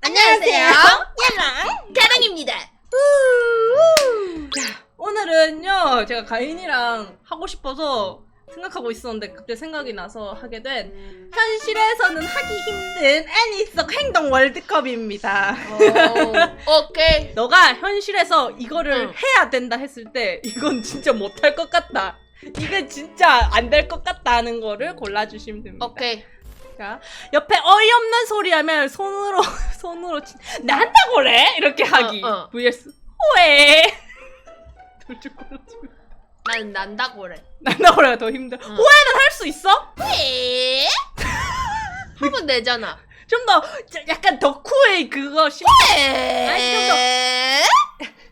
안녕하세요. 야랑 가랑입니다. 오늘은요 제가 가인이랑 하고 싶어서 생각하고 있었는데 갑자기 생각이 나서 하게 된 현실에서는 하기 힘든 애니 속 행동 월드컵입니다. 오케이. 너가 현실에서 이거를 응. 해야 된다 했을 때 이건 진짜 못할 것 같다. 이게 진짜 안 될 것 같다 하는 거를 골라주시면 됩니다. 오케이. 자, 옆에 어이없는 소리 하면 손으로 손으로 치... 난다고 그래? 이렇게 하기. 어, 어. vs 왜? 둘중 골라주고. 난 난다고 그래. 난다고 그래가 더 힘들어. 응. 호해는 할 수 있어? 왜? 하면 되잖아. 좀 더 약간 덕후의 그거 심... 아니, 좀 왜?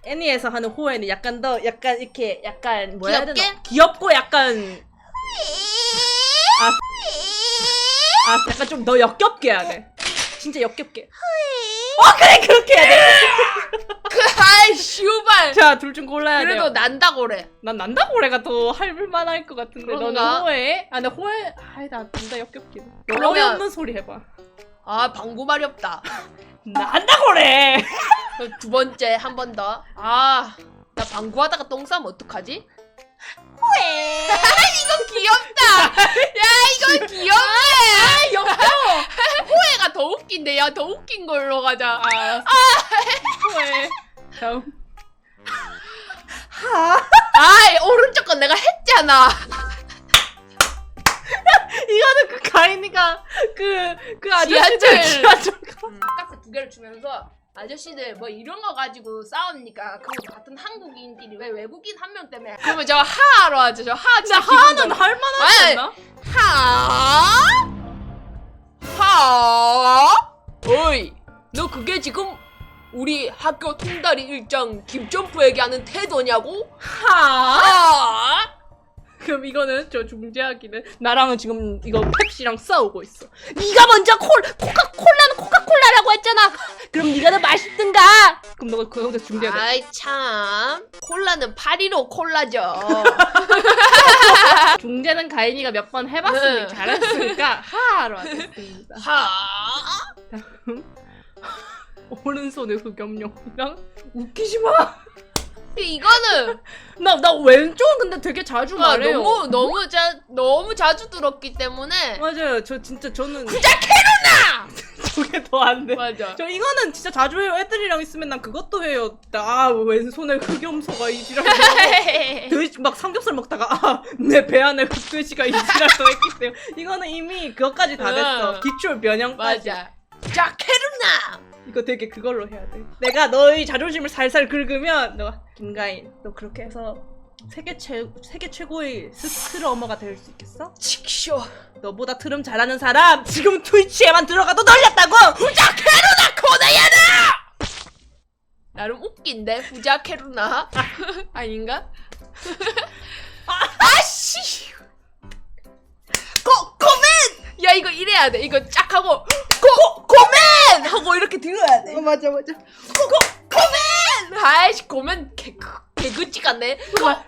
애니에서 하는 호해는 약간 더 약간 이렇게 약간 뭐라 해야 귀엽게? 귀엽고 약간 아, 아 약간 좀더 역겹게 해야 돼. 진짜 역겹게. 어 그래 그렇게 해야 돼. 그 아이 슈발. 자둘 중 골라야 돼요. 그래도 난다고 그래. 난 난다고 그래가 더 할만 할 것 같은데 그런가? 너는 호해? 아, 나 호해. 아이 나 둘다 역겹긴. 해. 그러면- 어이없는 소리 해봐. 아 방구 말이 없다. 난다고 그래. 그럼 두 번째 한 번 더. 아. 나 방구하다가 똥 싸면 어떡하지? 왜? 이건 귀엽다. 야 이건 귀엽네. 아 귀여워. 호해가 더 웃긴데 야 더 웃긴 걸로 가자. 아, 호해. 다음. 하. 아 오른쪽 건 내가 했잖아. 이거는 그 가인이가 그 그 아저씨들 지하철. 지하철. 가스 두 개를 주면서 아저씨들 뭐 이런 거 가지고 싸웁니까? 그거 같은 한국인끼리 왜 외국인 한 명 때문에? 그러면 저 하로 하죠. 저 하 진짜 하는 할만하지 아니, 않나? 하? 하? 어이, 너 그게 지금 우리 학교 통다리 일장 김점프에게 하는 태도냐고? 하. 하? 그럼 이거는 저 중재하기는 나랑은 지금 이거 펩시랑 싸우고 있어. 네가 먼저 콜 코카 콜라는 코카 콜라라고 했잖아. 그럼 네가 더 맛있든가. 그럼 너가 그거부터 중재해야 돼. 아이 참, 콜라는 파리로 콜라죠. 중재는 가인이가 몇 번 해봤으니 네. 잘했으니까 하로 하겠습니다. 하? 오른손에 흑염룡이랑 웃기지 마. 이거는 나 나 왼쪽은 근데 되게 자주 아, 말해요. 너무 너무 자 너무 자주 들었기 때문에 맞아요. 저 진짜 저는 캐로나 저게 더 안 돼. 맞아. 저 이거는 진짜 자주 해요. 애들이랑 있으면 난 그것도 해요. 아 왼손에 흑염소가 이지랄. 돼지 막 삼겹살 먹다가 아 내 배 안에 흑돼지가 이지랄도 했기 때문에 이거는 이미 그것까지 다 됐어. 응. 기출 변형까지. 맞아. 자 캐로나. 이거 되게 그걸로 해야 돼. 내가 너의 자존심을 살살 긁으면 너가 김가인 너 그렇게 해서 세계 최 세계 최고의 스트러머가 될 수 있겠어? 칙쇼. 너보다 트름 잘하는 사람 지금 트위치에만 들어가도 널렸다고. 부자 캐로나 코나야나. 나름 웃긴데 부자 캐로나 아닌가? 아씨. 야 이거 이래야 돼. 이거 쫙 하고 고 고맨 하고 이렇게 들어야 돼. 맞아 맞아. 고 고맨. 아이씨 고맨 개 개그지 같네. 고 고맨.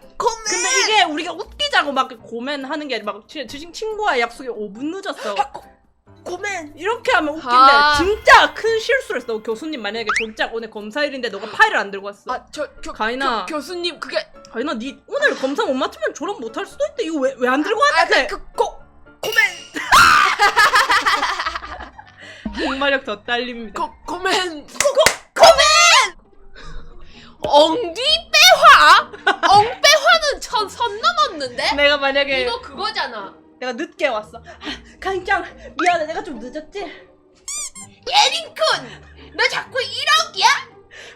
근데 이게 우리가 웃기자고 막 고맨하는 게 아니라 막 지- 지- 친구와의 약속이 5분 늦었어. 고맨 이렇게 하면 웃긴데 아. 진짜 큰 실수를 했어. 너 교수님 만약에 진짜 오늘 검사일인데 너가 파일을 안 들고 왔어. 아저교 가인아. 교수님 그게 가인아 니 오늘 검사 못 맞추면 졸업 못 할 수도 있대. 이거 왜 왜 안 들고 아, 왔는데? 그, 고, 항마력 더 딸립니다. 고, 고맨, 고, 고, 고맨! 엉뒤 빼화? 엉 빼화는 천, 선 넘었는데? 내가 만약에 이거 그거잖아. 내가 늦게 왔어. 아, 가인짱 미안해. 내가 좀 늦었지? 예린쿤! 너 자꾸 이러기야?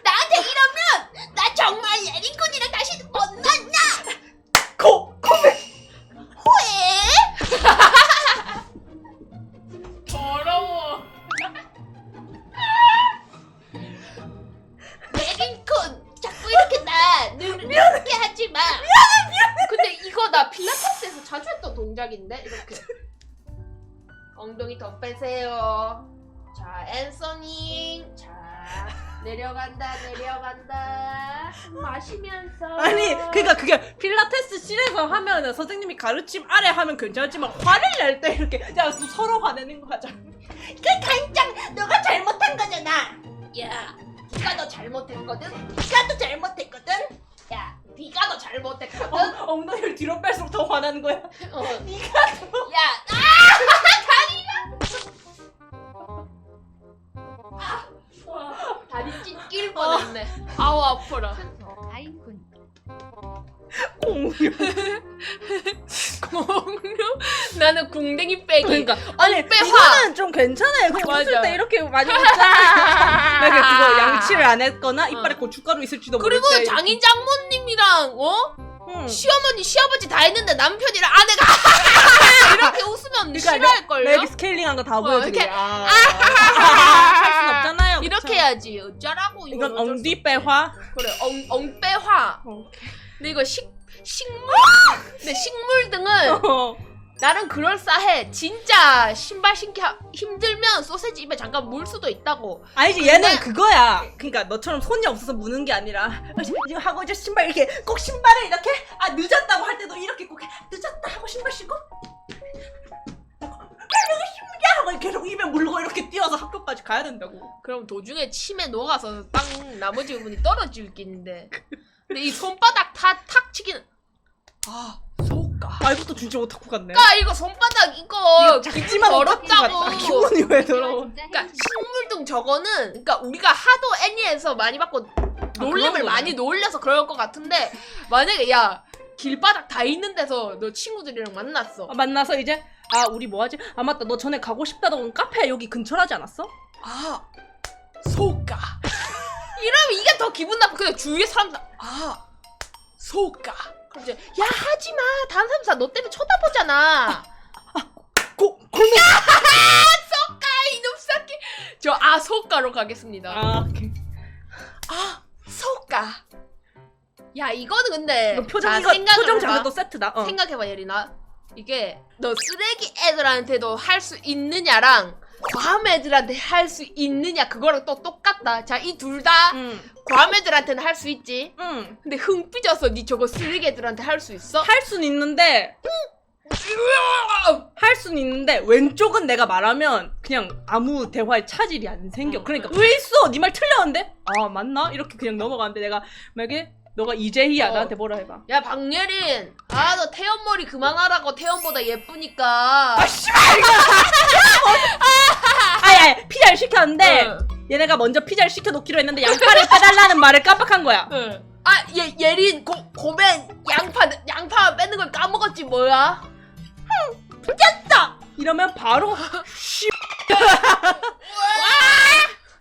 나한테 이러면 나 정말 예린쿤이랑 다시 못 만나! 고 고맨. 후회! 더러워. 했던 동작인데? 이렇게. 엉덩이 더 빼세요. 자, 앤서니. 자, 내려간다, 내려간다. 숨 마시면서. 아니 그러니까 그게 필라테스 실에서 하면 선생님이 가르침 아래 하면 괜찮지만 화를 낼 때 이렇게 야 서로 화내는 거 하자. 그 가인짱, 너가 잘못한 거잖아. 잘못했거든. 네가 더 잘못했거든. 야, 네가 더 잘못했거든. 어, 엉덩이를 뒤로 뺄수록 더 화나는 거야. 어. 네가 더. 야, 아, 다리가. 아, 다리 찢길 뻔했네. 아우 아파라. 공룡. 공룡? 나는 궁뎅이 빼기. 그러니까 아니 빼화. 이거는 좀 괜찮아요. 그냥 맞아. 웃을 때 이렇게 많이 웃잖아. 내가 그거 양치를 안 했거나 이빨에 어. 고춧가루 있을지도 그리고 모를 때. 장인 장모님이랑 어 응. 시어머니 시아버지 다 했는데 남편이랑 아내가 이렇게 웃으면 그러니까 싫어할 걸요. 나 여기 스케일링한 거 다 보여줄게. 이렇게 아, 할순 없잖아요. 이렇게? 해야지. 어쩌라고 이거. 이건 엉뒤빼화. 그래 엉 엉빼화. 어. 근데 이거 식 식물. 근데 식물 등은 어. 나는 그럴싸해. 진짜 신발 신기 하- 힘들면 소세지 입에 잠깐 물 수도 있다고. 아니지 얘는 근데- 그거야. 그러니까 너처럼 손이 없어서 무는 게 아니라 아, 지금 하고 이제 신발 이렇게 꼭 신발을 이렇게 아 늦었다고 할 때도 이렇게 꼭 해. 늦었다 하고 신발 신고 내가 신기야 하고 계속 입에 물고 이렇게 뛰어서 학교까지 가야 된다고. 그럼 도중에 침에 녹아서 땅 나머지 부분이 떨어질 낀데. 근데 이 손바닥 다 탁 치기는 아 아 이것도 진짜 오타쿠 같네. 그러니까 이거 손바닥 이거 기분 작지만 오타쿠 더럽다고. 같다. 기분이 왜 더러워? 그러니까 식물등 저거는 그러니까 우리가 하도 애니에서 많이 받고 놀림을 그런 많이. 놀려서 그럴 것 같은데 만약에 야 길바닥 다 있는 데서 너 친구들이랑 만났어. 아, 만나서 이제 아 우리 뭐하지? 아 맞다 너 전에 가고 싶다던 카페 여기 근처라지 않았어? 아 소가 이러면 이게 더 기분 나빠 근데 주위에 사람들 아 소가 그럼 이제 야 하지마 다른 사람 다너 때문에 쳐다보잖아 고 고민. 소가 이놈 새끼 저아 소가로 가겠습니다 아 오케이. 아야 이거는 근데 너 표정 자, 생각을 표정 해봐. 장면도 세트다. 어. 생각해봐 예린아 이게 너 쓰레기 애들한테도 할 수 있느냐랑 과함 애들한테 할 수 있느냐 그거랑 또 똑같다 자 이 둘 다 응. 과함 애들한테는 할 수 있지 응. 근데 흥 삐져서 니 저거 쓰레기 애들한테 할 수 있어? 할 순 있는데 할 순 있는데 왼쪽은 내가 말하면 그냥 아무 대화에 차질이 안 생겨. 음. 그러니까 왜 있어? 네 말 틀렸는데? 아 맞나? 이렇게 그냥 넘어가는데 내가 만약에 너가 이재희야 어. 나한테 뭐라 해봐. 야 박예린 아 너 태연 머리 그만하라고 태연보다 예쁘니까 아 씨발 이거. 아야 피자를 시켰는데 응. 얘네가 먼저 피자를 시켜놓기로 했는데 양파를 빼달라는 말을 깜빡한 거야. 응. 아, 예, 예린, 고, 고맨, 양파, 양파 빼는 걸 까먹었지, 뭐야? 이러면 바로 씨.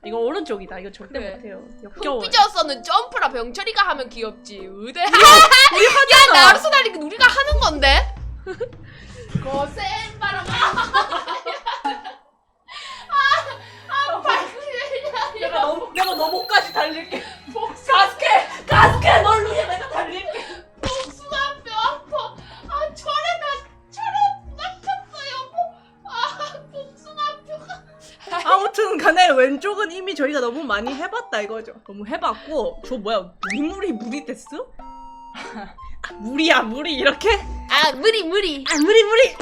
이거 오른쪽이다. 이거 절대 그래. 못해요. 흥 역겨워. 삐져서는 점프라 병철이가 하면 귀엽지. 의대. 야, 우리 하잖아. 나루소 달리기 우리가 하는 건데? 고생 바람. 아, 아, 발그레냐. 내가 너무 내가 너 목까지 달릴게. 가스케 가스케 널 위해 내가 달릴게. 복숭아 뼈 아파. 아, 철에 나, 철에 막혔어요. 아, 복숭아 뼈가. 아무튼 간에 왼쪽은 이미 저희가 너무 많이 해봤다 이거죠. 너무 해봤고 저 뭐야 물이 물이 됐어? 아, 물이야 물이 이렇게? 아, 무리, 무리. 아 물이 물이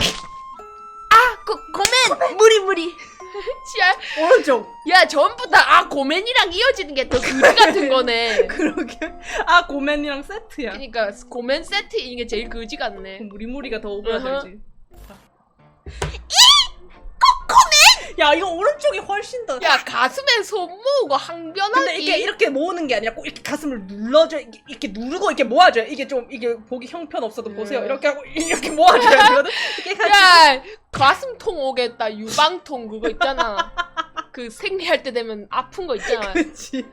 아, 고, 고맨. 무리, 무리. 시야. 오른쪽 야 전부 다 아 고맨이랑 이어지는 게 더 그지 같은 거네. 그러게 아 고맨이랑 세트야. 그러니까 고맨 세트 이게 제일 그지 같네. 무리 무리가 더 오버되지. 야 이거 오른쪽이 훨씬 더. 야 가슴에 손 모으고 항변하기. 근데 이게 이렇게 모으는 게 아니라 꼭 이렇게 가슴을 눌러줘 이렇게, 이렇게 누르고 이렇게 모아줘요. 이게 좀 이게 보기 형편 없어도 보세요. 음. 이렇게 하고 이렇게 모아줘야 되거든. 이렇게 같이 야 가슴통 오겠다 유방통 그거 있잖아. 그 생리할 때 되면 아픈 거 있잖아. 그치.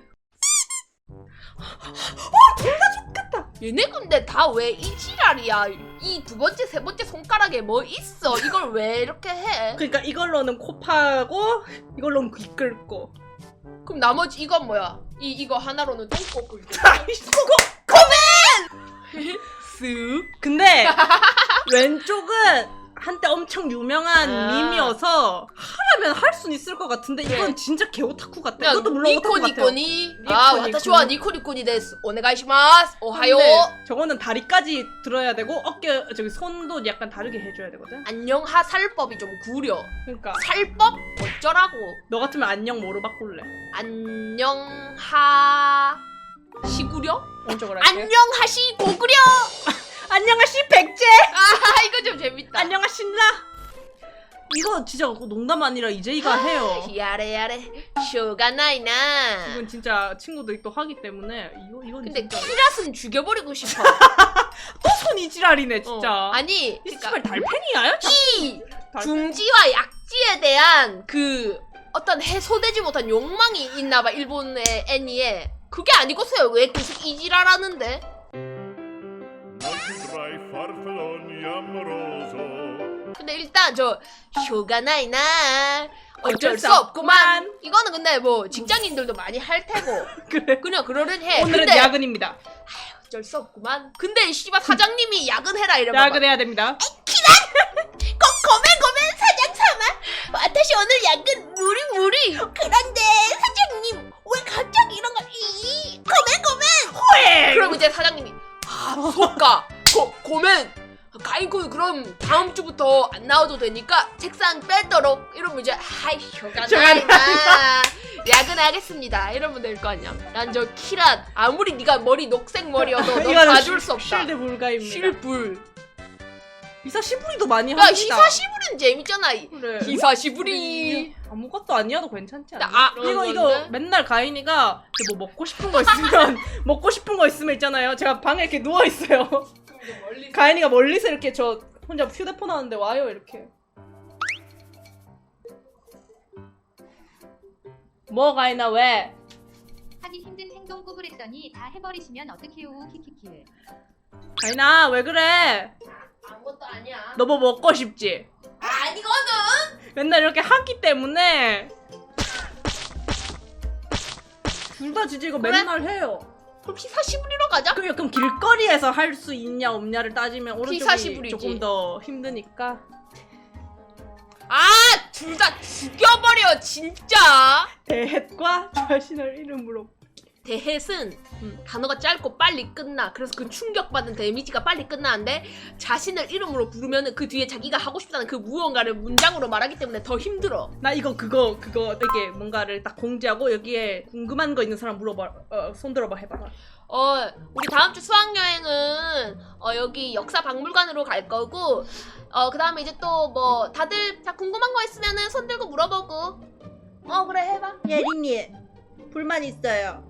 얘네 근데 다 왜 이 지랄이야? 이 두 번째 세 번째 손가락에 뭐 있어? 이걸 왜 이렇게 해? 그러니까 이걸로는 코 파고 이걸로는 귀 긁고. 그럼 나머지 이건 뭐야? 이 이거 하나로는 똥꼬 긁고. 아이씨 쓱. 근데 왼쪽은 한때 엄청 유명한 아. 밈이어서 하라면 할 수는 있을 것 같은데 이건 그래. 진짜 개 오타쿠 같아. 야, 이것도 물론 오타쿠 같아요. 니코니코니 아 니코니코니. 와타시와 니코니코니 데스 오네가이시마스 오하요 근데 저거는 다리까지 들어야 되고 어깨 저기 손도 약간 다르게 해줘야 되거든. 안녕하 살법이 좀 구려 그러니까 살법 어쩌라고 너 같으면 안녕 뭐로 바꿀래? 안녕하 시구려? 오른쪽으로. 안녕하시 고구려. 안녕하시 백제. 아 이거 좀 재밌다. 안녕하신라. 이거 진짜 농담 아니라 이제이가 해요. 야래 야래 쇼가 나이나. 이건 진짜 친구들이 또 하기 때문에 이거 이건 근데 진짜 키라스는 죽여버리고 싶어. 또 손이 지랄이네 진짜. 어. 아니 이 그러니까 씨발 달팽이야? 이 달- 중지와 약지에 대한 그 어떤 해소되지 못한 욕망이 있나봐 일본의 애니에 그게 아니고서요 왜 계속 이지랄하는데 근데 일단 저 쇼가나이나 어쩔 수수 없구만. 이거는 근데 뭐 직장인들도 많이 할 테고. 그래. 그냥 그러는 해. 오늘은 근데 야근입니다. 어쩔 수 없구만. 근데 씨발 사장님이 야근해라 이러면 야근해야 됩니다. 꼭 고멘 고멘 사장 참아. 와타시 오늘 야근 무리 무리. 그런데 사장님 왜 갑자기 이런 걸 이, 고멘 고멘. 그럼 이제 사장님이 아 속가 고, 고멘 가이고 그럼 다음 주부터 안 나와도 되니까 책상 빼도록 이러면 이제 아이 효가 나이나 야근하겠습니다 이러면 될 거 아니야 난 저 키란 아무리 네가 머리 녹색 머리여도 너 이거는 봐줄 수 없다 실드 불가입니다. 실불 기사 시부리도 많이 야 합니다. 히사시부리는 재밌잖아 그래. 히사시부리 아무것도 아니어도 괜찮지 않아? 아, 이거 그런 이거 건데? 맨날 가인이가 뭐 먹고 싶은 거 있으면 먹고 싶은 거 있으면 있잖아요. 제가 방에 이렇게 누워 있어요. 가인이가 멀리서 이렇게 저 혼자 휴대폰 하는데 와요 이렇게. 뭐 가인아 왜? 하기 힘든 행동 구부랬더니 다 해버리시면 어떡해요 키키키 가인아 왜 그래? 아무것도 아니야 너 뭐 먹고 싶지? 아니거든 맨날 이렇게 하기 때문에 둘다 진짜 이거 그래? 맨날 해요. 그럼 히사시부리로 가자. 그 그럼 길거리에서 할 수 있냐 없냐를 따지면 오른쪽이 피사시불이지. 조금 더 힘드니까. 아 둘 다 죽여버려 진짜. 대햇과 자신을 이름으로 대햇은 음. 단어가 짧고 빨리 끝나. 그래서 그 충격받은 데미지가 빨리 끝나는데 자신을 이름으로 부르면 그 뒤에 자기가 하고 싶다는 그 무언가를 문장으로 말하기 때문에 더 힘들어. 나 이거 그거 그거 되게 뭔가를 딱 공지하고 여기에 궁금한 거 있는 사람 물어봐 어, 손 들어봐 해봐라. 어 우리 다음 주 수학 여행은 어 여기 역사 박물관으로 갈 거고 어 그 다음에 이제 또 뭐 다들 다 궁금한 거 있으면은 손 들고 물어보고. 어 그래 해봐. 예린이 불만 있어요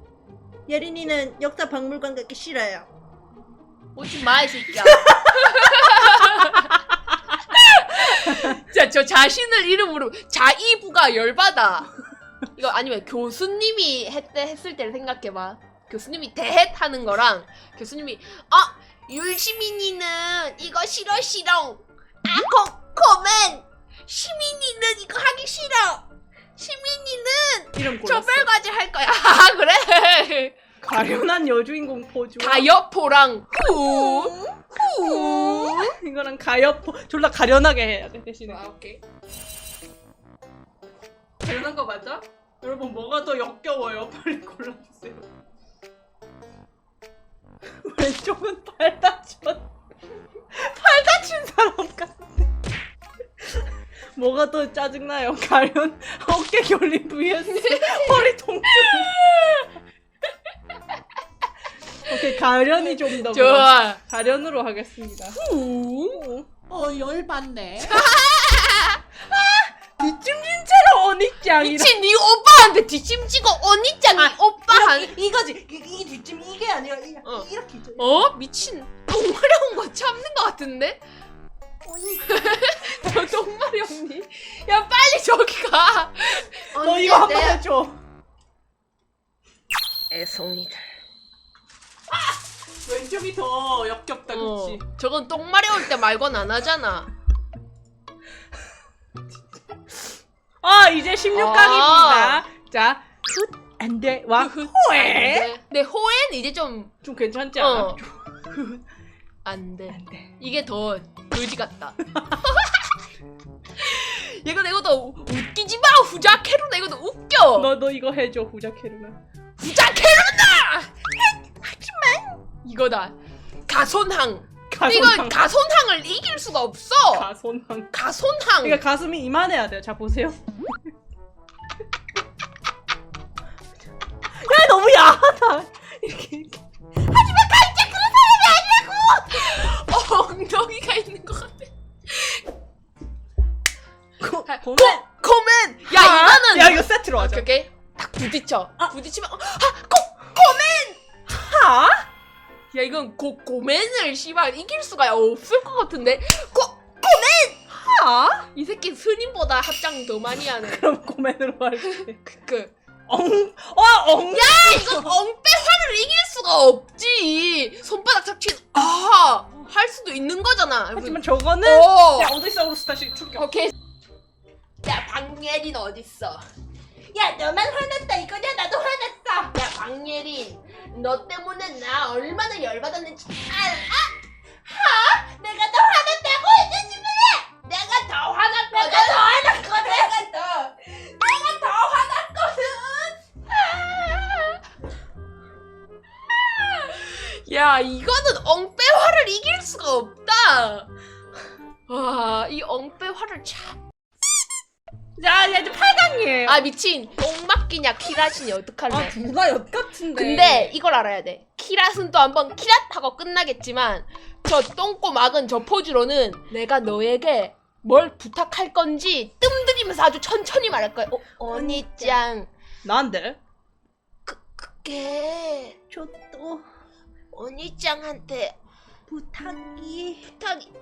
예린이는 역사 박물관 가기 싫어요 오지 마, 이 새끼야. 자, 저 자신을 이름으로 자이부가 열받아. 이거 아니면 교수님이 했대 했을 때를 생각해봐. 교수님이 대헷 하는 거랑 교수님이 아 율시민이는 이거 싫어 싫어. 아 고, 고맨 시민이는 이거 하기 싫어. 시민이는 이름 골랐어 조별과제 할 거야. 아 그래. 가련한 여주인공 포즈 가여포랑 후. 후. 이거랑 가여포 졸라 가련하게 해야 돼 대신에 아, 오케이. 가련한 거 맞아? 여러분 뭐가 더 역겨워요 빨리 골라주세요 왼쪽은 팔 다친 팔 다친 사람 같아 뭐가 더 짜증나요? 가련? 어깨 결림 vs 허리 통증. 오케이 가련이 좀 더 좋아. 가련으로 하겠습니다. 어 열받네. 뒷짐진채로 언니짱이라. 미친 네 오빠한테 뒷짐지고 언니짱이 아, 오빠한 이거지. 이, 이 뒷짐 이게 아니라 이, 어. 이렇게 있죠. 어? 미친. 똥마려운 거 참는 거 같은데 너 똥마려 언니. 야 빨리 저기 가. 너 이거 한 번 해줘. 애송이들. 왼쪽이 더 역겹다 어, 그치? 저건 똥마려울 때 말곤 안 하잖아. 아 이제 16강입니다. 자 훗, 안돼 와 훗, 호에 안돼 내 호엔 이제 좀 좀 괜찮지 않아? 어. 안돼. 안돼. 이게 더 거지 같다. 이거 이것도 웃기지 마! 후자캐로나 이것도 웃겨! 너 너 이거 해줘 후자케르나 후자캐로나 하지만 이거다. 가손항. 이거 가손항. 가손항을 이길 수가 없어. 가손항. 가손항. 그러니까 가슴이 이만해야 돼요. 자 보세요. 야 너무 야하다. 이렇게 이렇게 어, 엉덩이가 있는 것 같아. 고, 아, 고멘 코멘! 야, 이거는! 야 이거 세트로 하자 오케이. 딱 부딪혀. 아. 부딪히면, 어, 아, 고, 코멘! 하? 야, 이건 고, 고맨을 씨발 이길 수가 없을 것 같은데? 고, 하? 이 새끼 스님보다 합장 더 많이 하네. 그럼 고멘으로 할게 그, 그. 엉, 어, 엉. 야, 이거 엉빼 화를 이길 수가 없지. 손바닥 잡힌, 아, 할 수도 있는 거잖아. 하지만 저거는 오. 야 오디사우루스 다시 출격. 오케이. 야, 박예린 어딨어? 야, 너만 화났다 이거냐? 나도 화났어. 야, 박예린, 너 때문에 나 얼마나 열받았는지 알아? 하? 내가 더 화났다고 해주지 마! 내가 더 화났거든. 내가 더 화났거든. 내가 더, 야, 이거는 엉빼화를 이길 수가 없다. 와, 이 엉빼화를 참. 야, 야 이제 8강이에요. 아 미친 똥 맞기냐 키라시니 어떡할래 아, 둘다 엿 같은데. 근데 이걸 알아야 돼 키랏은 또 한번 키랏 하고 끝나겠지만 저 똥꼬 막은 저 포즈로는 내가 너에게 뭘 부탁할 건지 뜸들이면서 아주 천천히 말할 거야 어, 언니짱 나한테 그, 그게 저또 언니짱한테 부탁이. 부탁이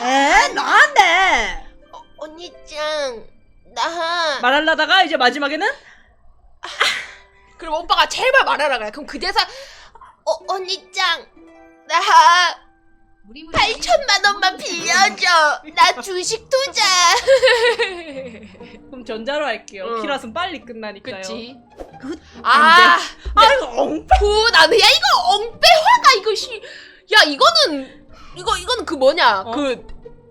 에? 나한테. 어, 언니짱 나 말하려다가 이제 마지막에는 그럼 오빠가 제발 말하라 그래 그럼 그 대사 어, 언니짱 나 8천만 원만 빌려줘. 나 주식 투자. 그럼 전자로 할게요. 응. 키라스는 빨리 끝나니까요. 그치? 그- 아, 아 이거 엉. 구 나는 야 이거 엉빼화가 이거 시. 야 이거는 이거 이거는 그 뭐냐 어? 그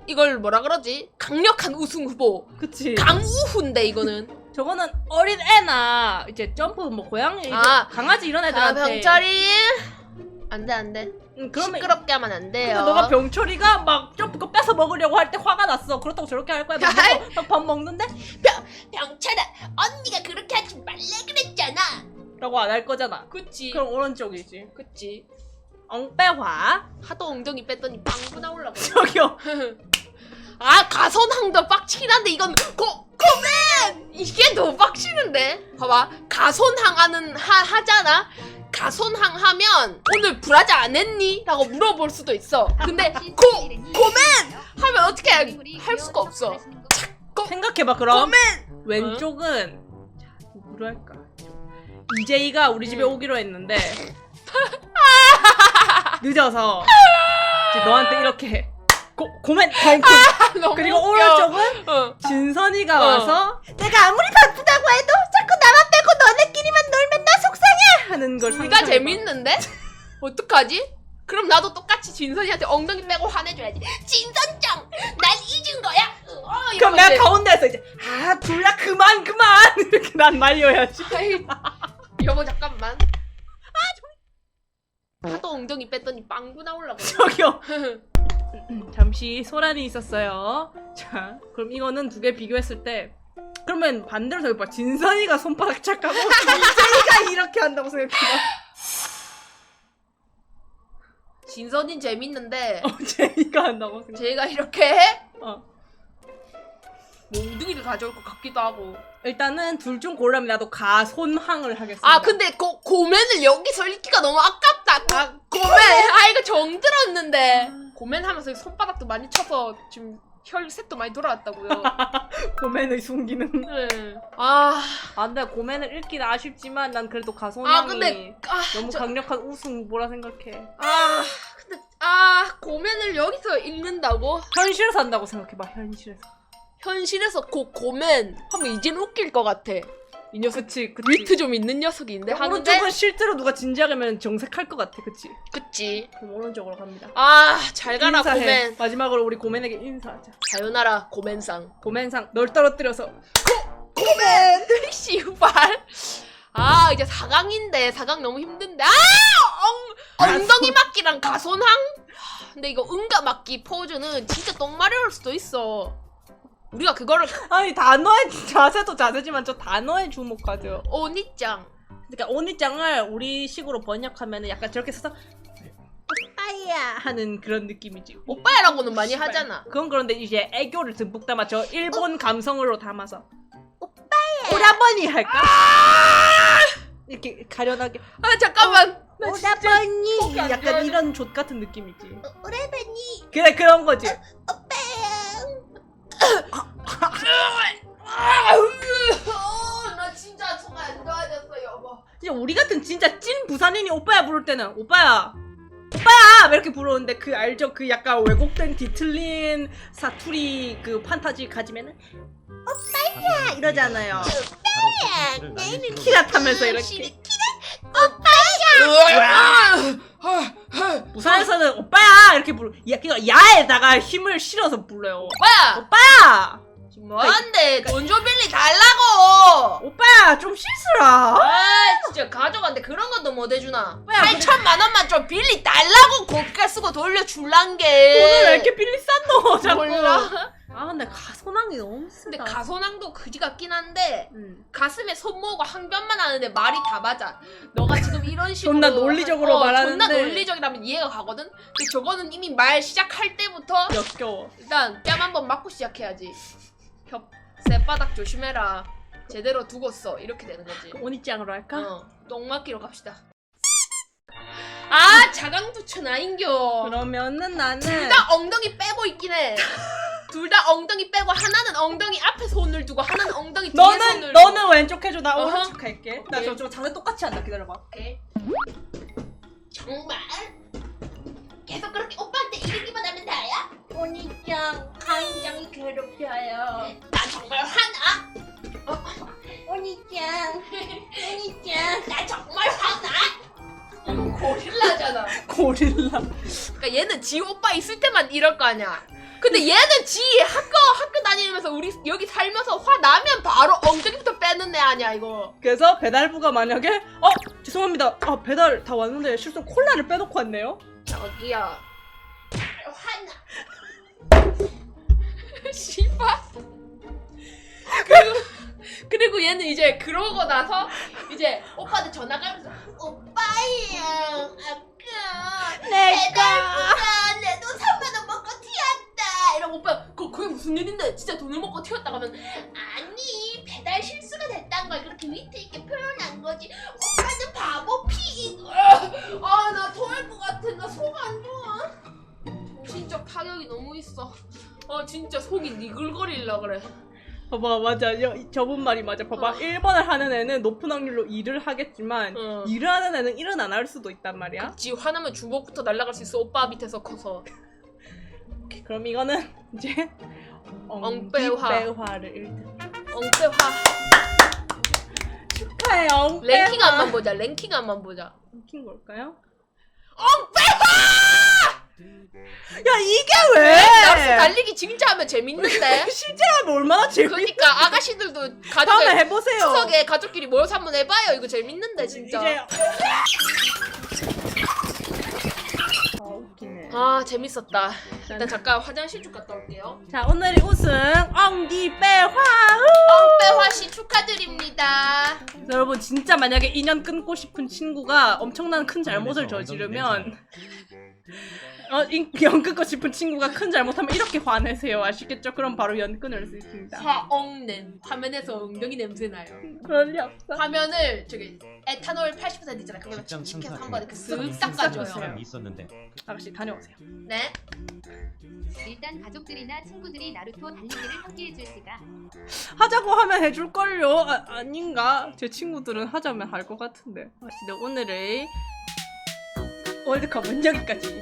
이걸 뭐라 그러지? 강력한 우승 후보 그치. 강우후인데 이거는. 저거는 어린 애나 이제 점프 뭐 고양이 아. 강아지 이런 아 애들한테. 병철이 안돼 안돼. 응, 그러면 시끄럽게 하면 안 근데 돼요. 너가 병철이가 막 점프 거 뺏어 먹으려고 할 때 화가 났어. 그렇다고 저렇게 할 거야. 막밥 먹는데? 병철아 언니가 그렇게 하지 말래 그랬잖아. 라고 안 할 거잖아. 그치. 그럼 오른쪽이지. 그치. 엉빼화. 하도 엉덩이 뺐더니 빵꾸 나올라고. 저기요. 아 가선항도 빡치긴 한데 이건 고 고맨! 이게 더 빡치는데? 봐봐. 가선항 하는 하, 하잖아? 가선항 하면 오늘 브라자 안 했니? 라고 물어볼 수도 있어. 근데 고 고맨! 하면 어떻게 할, 할 수가 없어. 생각해봐 그럼. 고맨! 왼쪽은 자 누구로 할까? 이제이가 우리 집에 응. 오기로 했는데 늦어서 이제 너한테 이렇게 고, 고멘 덩크 너무 그리고 웃겨. 오른쪽은 어. 진선이가 어. 와서 내가 아무리 바쁘다고 해도 자꾸 나만 빼고 너네끼리만 놀면 나 속상해 하는 걸 상상해봐. 재밌는데? 어떡하지? 그럼 나도 똑같이 진선이한테 엉덩이 빼고 화내줘야지 진선짱 날 잊은 거야? 어, 그럼 이러면 내가 이제 가운데에서 이제 아 둘라 그만 그만 이렇게 난 말려야지 아이, 여보 잠깐만. 하도 엉덩이 뺐더니 빵구 나올라고. 저기요 음, 잠시 소란이 있었어요. 자, 그럼 이거는 두 개 비교했을 때 그러면 반대로 생각해봐. 진선이가 손바닥 착하고 이재이가 이렇게 한다고 생각해봐. 진선인 재밌는데 어, 제이가 한다고 생각해. 제가 이렇게 해? 어. 몽둥이를 가져올 것 같기도 하고. 일단은 둘 중 고르면 나도 가손항을 하겠습니다. 아 근데 고, 고맨을 여기서 읽기가 너무 아깝다. 고, 고맨. 아 이거 정 들었는데. 고맨 하면서 손바닥도 많이 쳐서 지금 혈색도 많이 돌아왔다고요. 고맨의 숨기는. 네. 아, 아, 근데 고맨을 읽기는 아쉽지만 난 그래도 가손항이 아 근데 아, 너무 저- 강력한 우승 후보라 생각해. 아 근데 아 고맨을 여기서 읽는다고? 현실에서 한다고 생각해봐. 현실에서. 현실에서 고 고맨 하면 이제는 웃길 것 같아. 이 녀석 그치, 그치. 위트 좀 있는 녀석인데 하는데 오른쪽은 실제로 누가 진지하면 정색할 것 같아, 그치? 그치. 그럼 오른쪽으로 갑니다. 아 잘 가라 인사해. 고맨. 마지막으로 우리 고맨에게 인사하자. 사요나라 고맨상. 고맨상 널 떨어뜨려서 고맨 씨발. 아 이제 4강인데 4강 너무 힘든데 아 엉, 엉덩이 맞기랑 가손항. 하, 근데 이거 응가 맞기 포즈는 진짜 똥마려울 수도 있어. 우리가 그거를 아니 단어의 자세도 자세지만 저 단어에 주목하죠. 오니짱 그러니까 오니짱을 우리 식으로 번역하면 약간 저렇게 써서 오빠야 하는 그런 느낌이지. 오빠야라고는 많이 씨발. 하잖아. 그건 그런데 이제 애교를 듬뿍 담아 저 일본 감성으로 담아서 오빠야 오라버니 할까? 이렇게 가련하게 아 잠깐만. 나 진짜 오라버니 안 약간 좋아져. 이런 족 같은 느낌이지. 오라버니 그래 그런 거지. 아, 나 진짜 속안 좋아졌어 여보. 진짜 우리 같은 진짜 찐 부산인이 오빠야 부를 때는. 오빠야. 오빠야! 이렇게 부르는데 그 알죠? 그 약간 왜곡된 뒤틀린 사투리 그 판타지 가지면은 오빠야! 이러잖아요. 내일은 키라 타면서 이렇게 부산에서는 오빠야! 이렇게 부르 야 야에다가 힘을 실어서 불러요. 오빠야. 오빠야 뭐한데 돈 좀 빌리 달라고. 오빠야 좀 씻으라 아 진짜 가져간데 그런 것도 못 해주나? 뭐야, 8천만 원만 좀 빌리 달라고 고가 쓰고 돌려줄란 게. 돈을 왜 이렇게 빌리 싼노 자꾸 몰라. 아 근데 가소낭이 너무 근데 쓰다 가소낭도 그지 같긴 한데 음. 가슴에 손 모으고 한 변만 하는데 말이 다 맞아. 너가 지금 이런 식으로 존나 논리적으로 어, 존나 말하는데. 논리적이라면 이해가 가거든. 근데 저거는 이미 말 시작할 때부터 역겨워 일단 뺨 한번 맞고 시작해야지. 협 쌔바닥 조심해라. 제대로 두고 써 이렇게 되는 거지. 오니짱으로 할까? 어, 똥 맞기로 갑시다. 아 자강두천 아인겨. 그러면은 나는 둘 다 엉덩이 빼고 있긴 해. 둘 다 엉덩이 빼고 하나는 엉덩이 앞에 손을 두고 하나는 엉덩이 뒤에 너는 손을 두고. 너는 왼쪽 해줘 나 어허. 오른쪽 할게 나 오케이. 저저 장르 똑같이 한다 기다려봐 오케이. 정말? 계속 그렇게 오빠한테 이러기만 하면 다야? 오니 짱 가인짱이 괴롭혀요 나 정말 화나? 오니짱 오니짱 나 정말 화나? 이거 고릴라잖아. 고릴라 그러니까 얘는 지 오빠 있을 때만 이럴 거 아니야. 근데 얘는 지 학교 학교 다니면서 우리 여기 살면서 화 나면 바로 엉덩이부터 빼는 애 아니야 이거. 그래서 배달부가 만약에 어 죄송합니다 아 배달 다 왔는데 실수 콜라를 빼놓고 왔네요 저기요. 화나. 씨발. 그리고 그리고 얘는 이제 그러고 나서 이제 오빠한테 전화 가면서 오빠야 아까 배달부가 내 돈 3만 원 먹고 튀었다. 이러면 오빠 그 그게 무슨 일인데 진짜 돈을 먹고 튀었다 가면 아니 배달 실수가 됐다는 걸 그렇게 위트 있게 표현한 거지. 오빠는 바보 피. 아나 토할 것 같아. 나 속 안 좋아. 정신적 타격이 너무 있어. 어 진짜 속이 니글거릴라 그래. 봐봐 맞아 여, 저분 말이 맞아 봐봐 어. 1번을 하는 애는 높은 확률로 일을 하겠지만 어. 일을 하는 애는 일은 안 할 수도 있단 말이야 지 화나면 주먹부터 날아갈 수 있어. 오빠 밑에서 커서. 그럼 이거는 이제 엉빼화. 엉빼화를 1등 엉빼화. 축하해 엉빼화 랭킹 한번 보자. 랭킹 한번 보자. 랭킹 뭘까요? 엉빼화! 야 이게 왜? 납스 달리기 진짜 하면 재밌는데. 실제 하면 얼마나 재밌 그러니까 아가씨들도 다음에 가족들 해보세요 추석에 가족끼리 모여서 한번 해봐요. 이거 재밌는데 진짜. 이제 아 웃기네 아 재밌었다. 일단 잠깐 화장실 좀 갔다 올게요. 자 오늘의 우승 엉디빼화 엉빼화 씨 축하드립니다. 여러분 진짜 만약에 인연 끊고 싶은 친구가 엄청난 큰 잘못을 저지르면 어, 인- 연 끊고 싶은 친구가 큰 잘못하면 이렇게 화내세요 아시겠죠? 그럼 바로 연 끊을 수 있습니다 화엉 냄 화면에서 엉덩이 냄새 나요. 그럴 리 없어 화면을 저기 에탄올 80% 있잖아. 그걸로 직장 칙칙해서 한번 이렇게 쓱쓱 닦아줘요. 사람이 있었는데 아가씨 다녀오세요 네. 일단 가족들이나 친구들이 나루토 달리기를 함께 해줄 때가 하자고 하면 해줄걸요 아, 아닌가? 제 친구들은 하자면 할 것 같은데 아시 오늘의 월드컵은 여기까지